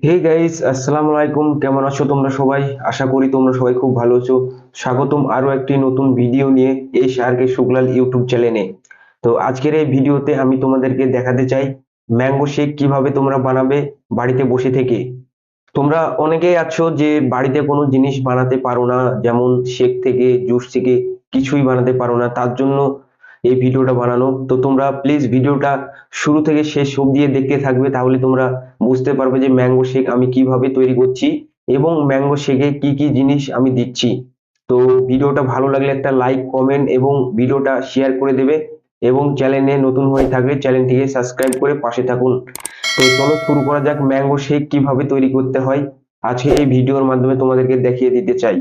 Hey guys আসসালামু আলাইকুম। কেমন আছো তোমরা সবাই? আশা করি তোমরা সবাই খুব ভালো আছো। স্বাগতম আরও একটি নতুন ভিডিও নিয়ে এই শারকে শুক্লাল ইউটিউব চ্যানেলে তো আজকের এই ভিডিওতে আমি তোমাদেরকে দেখাতে চাই ম্যাঙ্গো শেক কীভাবে তোমরা বানাবে বাড়িতে বসে থেকে। তোমরা অনেকেই আছো যে বাড়িতে কোনো জিনিস বানাতে পারো না, যেমন শেক থেকে জুস থেকে কিছুই বানাতে পারো না। তার জন্য এই ভিডিওটা বানানো। তো তোমরা প্লিজ ভিডিওটা শুরু থেকে শেষ অবধি দেখতে থাকবে, তাহলে তোমরা বুঝতে পারবে যে ম্যাঙ্গো শেক আমি কীভাবে তৈরি করছি এবং ম্যাঙ্গো শেকে কি কি জিনিস আমি দিচ্ছি। তো ভিডিওটা ভালো লাগলে একটা লাইক কমেন্ট এবং ভিডিওটা শেয়ার করে দেবে এবং চ্যানেলে নতুন হয়ে থাকলে চ্যানেলটিকে সাবস্ক্রাইব করে পাশে থাকুন। তো চলো শুরু করা যাক ম্যাঙ্গো শেক কীভাবে তৈরি করতে হয়। আজকে এই ভিডিওর মাধ্যমে তোমাদেরকে দেখিয়ে দিতে চাই।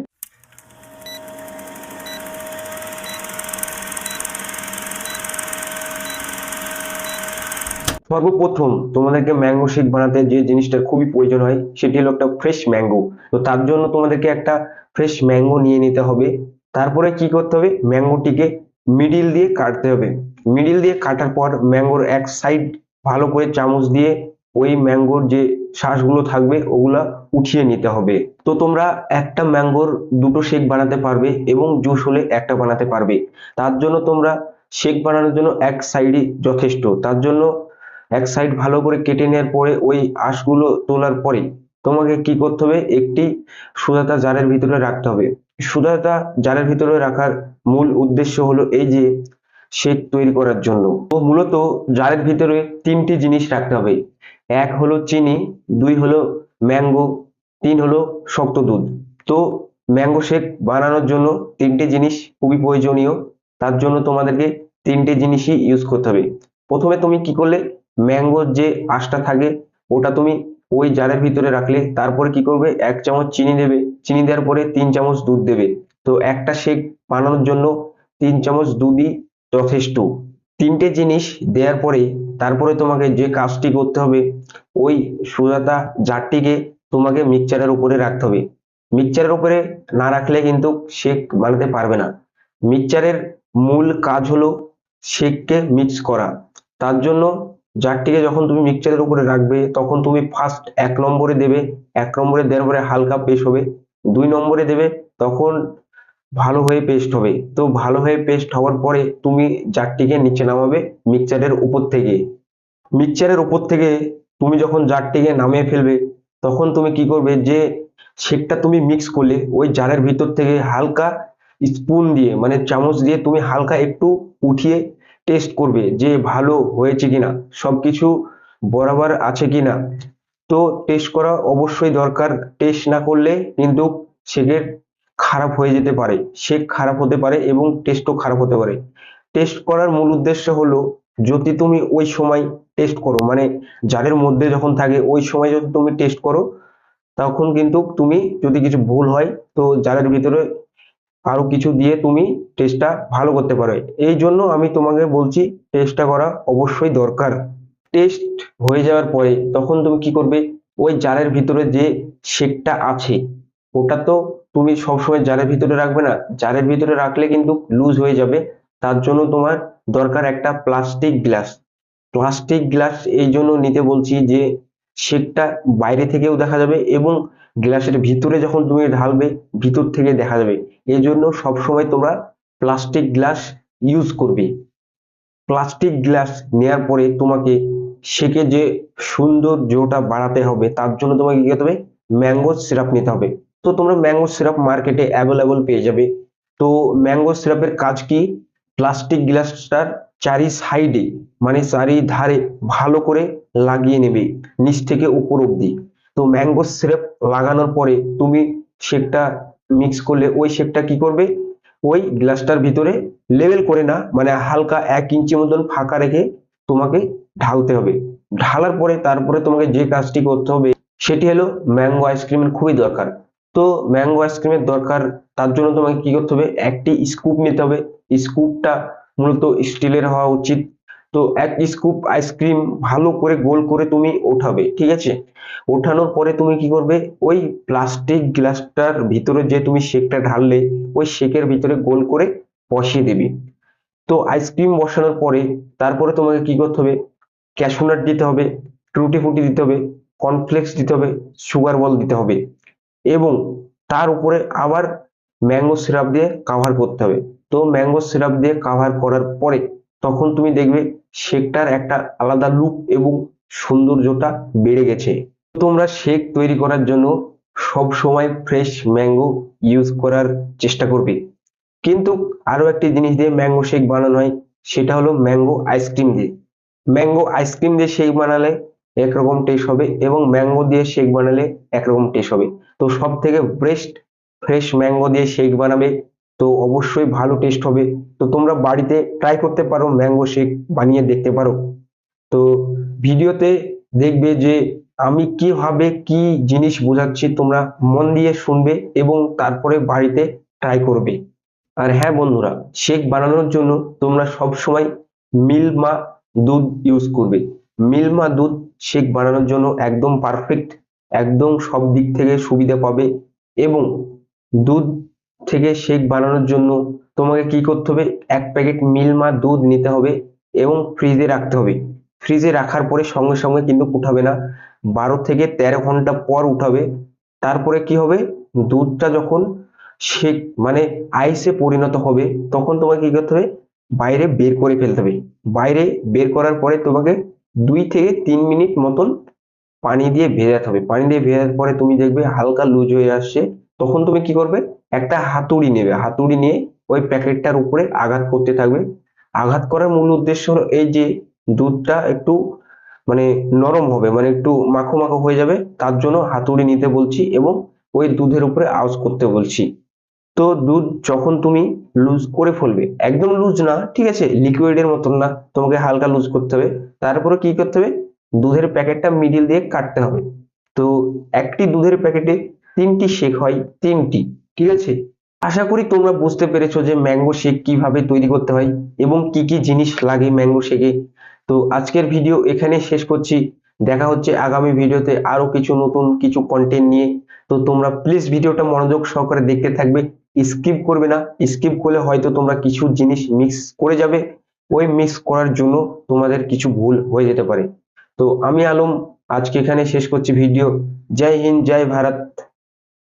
সর্বপ্রথম তোমাদেরকে ম্যাঙ্গো শেক বানাতে যে জিনিসটা খুবই প্রয়োজন হয়, সেটি হলো একটা ফ্রেশ ম্যাঙ্গো তো তার জন্য তোমাদেরকে একটা ফ্রেশ ম্যাঙ্গো নিয়ে নিতে হবে। তারপরে কি করতে হবে? ম্যাঙ্গোটিকে মিডিল দিয়ে কাটতে হবে। মিডিল দিয়ে কাটার পর ম্যাঙ্গোর এক সাইড ভালো করে চামচ দিয়ে ওই ম্যাঙ্গোর যে শ্বাসগুলো থাকবে, ওগুলা উঠিয়ে নিতে হবে। তো তোমরা একটা ম্যাঙ্গোর দুটো শেক বানাতে পারবে এবং জুস হলে একটা বানাতে পারবে। তার জন্য তোমরা শেক বানানোর জন্য এক সাইডই যথেষ্ট। তার জন্য এক সাইড ভালো করে কেটে নেওয়ার পরে ওই আঁশগুলো তোলার পরে তোমাকে কি করতে হবে? একটি সুদাতা জারের ভিতরে রাখতে হবে। সুদাতা জারের ভিতরে রাখার মূল উদ্দেশ্য হলো এই যে শেক তৈরি করার জন্য। তো মূলত জারের ভিতরে তিনটি জিনিস রাখতে হবে। এক হলো চিনি, দুই হলো ম্যাঙ্গো, তিন হলো শক্ত দুধ। তো ম্যাঙ্গো শেক বানানোর জন্য তিনটি জিনিস খুবই প্রয়োজনীয়। তার জন্য তোমাদেরকে তিনটে জিনিসই ইউজ করতে হবে। প্রথমে তুমি কি করলে? ম্যাঙ্গোর যে আঁশটা থাকে, ওটা তুমি ওই জারের ভিতরে রাখলে, তারপরে কি করবে? এক চামচ চিনি দেবে। চিনি দেওয়ার পরে তিন চামচ দুধ দেবে। তো একটা শেক বানানোর জন্য তিন চামচ দুধই যথেষ্ট। তিনটে জিনিস দেওয়ার পরে, তারপরে তোমাকে যে কাজটি করতে হবে, ওই সুজাতা জারটিকে তোমাকে মিক্সচারের উপরে রাখতে হবে। মিক্সচারের উপরে না রাখলে কিন্তু শেক বানাতে পারবে না। মিক্সচারের মূল কাজ হলো শেককে মিক্স করা। তার জন্য জারটিকে যখন তুমি মিক্সচারের উপরে রাখবে, তখন তুমি ফার্স্ট এক নম্বরে দেবে, এক নম্বরে দেওয়ার পরে হালকা পেস্ট হবে, দুই নম্বরে দেবে, তখন ভালো হয়ে পেস্ট হবে। তো ভালো হয়ে পেস্ট হওয়ার পরে তুমি জারটিকে নিচে নামাবে মিক্সচারের উপর থেকে। মিক্সচারের উপর থেকে তুমি যখন জারটিকে নামিয়ে ফেলবে, তখন তুমি কি করবে যে শেকটা তুমি মিক্স করলে, ওই জারের ভিতর থেকে হালকা স্পুন দিয়ে মানে চামচ দিয়ে তুমি হালকা একটু উঠিয়ে টেস্ট করবে যে ভালো হয়েছে কিনা, সবকিছু বরাবর আছে কিনা। তো টেস্ট করা অবশ্যই দরকার। টেস্ট না করলে কিন্তু শেকের খারাপ হয়ে যেতে পারে। শেক খারাপ হতে পারে এবং টেস্টও খারাপ হতে পারে। টেস্ট করার মূল উদ্দেশ্য হলো, যদি তুমি ওই সময় টেস্ট করো মানে জারের মধ্যে যখন থাকে ওই সময় যদি তুমি টেস্ট করো, তখন কিন্তু তুমি যদি কিছু ভুল হয়, তো জারের ভিতরে আরও কিছু দিয়ে তুমি টেস্টটা ভালো করতে পারো। এই জন্য আমি তোমাকে বলছি টেস্টটা করা অবশ্যই দরকার। টেস্ট হয়ে যাওয়ার পরে তখন তুমি কি করবে? ওই জারের ভিতরে যে শেকটা আছে, ওটা তো তুমি সবসময় জারের ভিতরে রাখবে না। জারের ভিতরে রাখলে কিন্তু লুজ হয়ে যাবে। তার জন্য তোমার দরকার একটা প্লাস্টিক গ্লাস প্লাস্টিক গ্লাস এই জন্য নিতে বলছি যে শেকটা বাইরে থেকেও দেখা যাবে এবং গ্লাসের ভিতরে যখন তুমি ঢালবে, ভিতর থেকে দেখা যাবে। এই জন্য সবসময় তোমরা প্লাস্টিক গ্লাস ইউজ করবে। প্লাস্টিক গ্লাস নেয়ার পরে তোমাকে শেকে যে সৌন্দর্যটা বাড়াতে হবে, তার জন্য তোমাকে কি করতে হবে? ম্যাঙ্গো সিরাপ নিতে হবে। তো তোমরা ম্যাঙ্গো সিরাপ মার্কেটে অ্যাভেলেবল পেয়ে যাবে। তো ম্যাঙ্গো সিরাপের কাজ কি? প্লাস্টিক গ্লাসটার চারি সাইডে মানে চারি ধারে ভালো করে লাগিয়ে নেবে, নিচ থেকে উপর অব্দি তো ম্যাঙ্গো সিরাপ লাগানোর পরে তুমি শেকটা মিক্স করলে ওই শেকটা কি করবে? ওই গ্লাসটার ভিতরে লেভেল করে না মানে হালকা এক ইঞ্চি মতন ফাঁকা রেখে তোমাকে ঢালতে হবে। ঢালার পরে তারপরে তোমাকে যে কাজটি করতে হবে, সেটি হলো ম্যাঙ্গো আইসক্রিমের খুবই দরকার। তো ম্যাঙ্গো আইসক্রিমের দরকার, তার জন্য তোমাকে কি করতে হবে? একটি স্কুপ নিতে হবে। স্কুপটা মূলত স্টিলের হওয়া উচিত। তো এক স্কুপ আইসক্রিম ভালো করে গোল করে তুমি ওঠাবে, ঠিক আছে? ওঠানোর পরে তুমি কি করবে? ওই প্লাস্টিক গ্লাসটার ভিতরে যে তুমি শেকটা ঢাললে, ওই শেকের ভিতরে গোল করে বসিয়ে দিবি। তো আইসক্রিম বসানোর পরে তারপরে তোমাকে কি করতে হবে? ক্যাশনাট দিতে হবে টুটি ফুটি দিতে হবে কর্নফ্লেক্স দিতে হবে সুগার বল দিতে হবে এবং তার উপরে আবার ম্যাঙ্গো সিরাপ দিয়ে কাভার করতে হবে। তো ম্যাঙ্গো সিরাপ দিয়ে কাভার করার পরে তখন তুমি দেখবে শেকটার একটা আলাদা লুক এবং সৌন্দর্যটা বেড়ে গেছে। তোমরা শেক তৈরি করার জন্য সব সময় ফ্রেশ ম্যাঙ্গো ইউজ করার চেষ্টা করবে। কিন্তু আরও একটি জিনিস দিয়ে ম্যাঙ্গো শেক বানানো হয়, সেটা হলো ম্যাঙ্গো আইসক্রিম দিয়ে। ম্যাঙ্গো আইসক্রিম দিয়ে শেক বানালে একরকম টেস্ট হবে এবং ম্যাঙ্গো দিয়ে শেক বানালে একরকম টেস্ট হবে। তো সব থেকে বেস্ট ফ্রেশ ম্যাঙ্গো দিয়ে শেক বানাবে তো অবশ্যই ভালো টেস্ট হবে। তো তোমরা বাড়িতে ট্রাই করতে পারো ম্যাঙ্গো শেক বানিয়ে দেখতে পারো। তো ভিডিওতে দেখবে যে আমি কীভাবে কি জিনিস বোঝাচ্ছি, তোমরা মন দিয়ে শুনবে এবং তারপরে বাড়িতে ট্রাই করবে। আর হ্যাঁ বন্ধুরা শেক বানানোর জন্য তোমরা সব সময় মিল্মা দুধ ইউজ করবে। মিল্মা দুধ শেক বানানোর জন্য একদম পারফেক্ট একদম সব দিক থেকে সুবিধা পাবে এবং দুধ থেকে শেক বানানোর জন্য তোমাকে কি করতে হবে? এক প্যাকেট মিল্মা দুধ নিতে হবে এবং ফ্রিজে রাখতে হবে। ফ্রিজে রাখার পরে সঙ্গে সঙ্গে কিন্তু উঠাবে না। বারো থেকে তেরো ঘণ্টা পর উঠাবে। তারপরে কি হবে? দুধটা যখন শেক মানে আইসে পরিণত হবে, তখন তোমাকে কি করতে হবে? বাইরে বের করে ফেলতে হবে। বাইরে বের করার পরে তোমাকে দুই থেকে তিন মিনিট মতন পানি দিয়ে ভেজাতে হবে। পানি দিয়ে ভেজার পরে তুমি দেখবে হালকা লুজ হয়ে আসছে। তখন তুমি কি করবে? একটা হাতুড়ি নেবে। হাতুড়ি নিয়ে ওই প্যাকেটটার উপরে আঘাত করতে থাকবে। আঘাত করার মূল উদ্দেশ্য হলো এই যে দুধটা একটু মানে নরম হবে মানে একটু মাখো মাখো হয়ে যাবে, তার জন্য হাতুড়ি নিতে বলছি এবং ওই দুধের উপরে আউজ করতে বলছি। তো দুধ যখন তুমি লুজ করে ফেলবে, একদম লুজ না, ঠিক আছে লিকুইডের মতন না, তোমাকে হালকা লুজ করতে হবে। তারপরে কি করতে হবে? দুধের প্যাকেটটা মিডিল দিয়ে কাটতে হবে। তো একটি দুধের প্যাকেটে তিনটি শেক হয়, তিনটি। ঠিক আছে? আশা করি তোমরা বুঝতে পেরেছ যে ম্যাঙ্গো শেক কীভাবে তৈরি করতে হয় এবং কি কি জিনিস লাগে ম্যাঙ্গো শেকে। তো আজকের ভিডিও এখানে শেষ করছি। দেখা হচ্ছে আগামী ভিডিওতে আরও কিছু নতুন কিছু কন্টেন্ট নিয়ে। তো তোমরা প্লিজ ভিডিওটা মনোযোগ সহকারে দেখতে থাকবে। স্কিপ করবে না। স্কিপ করলে হয়তো তোমরা কিছু জিনিস মিক্স করে যাবে। ওই মিক্স করার জন্য তোমাদের কিছু ভুল হয়ে যেতে পারে। তো আমি আলম, আজকে এখানে শেষ করছি ভিডিও। জয় হিন্দ, জয় ভারত।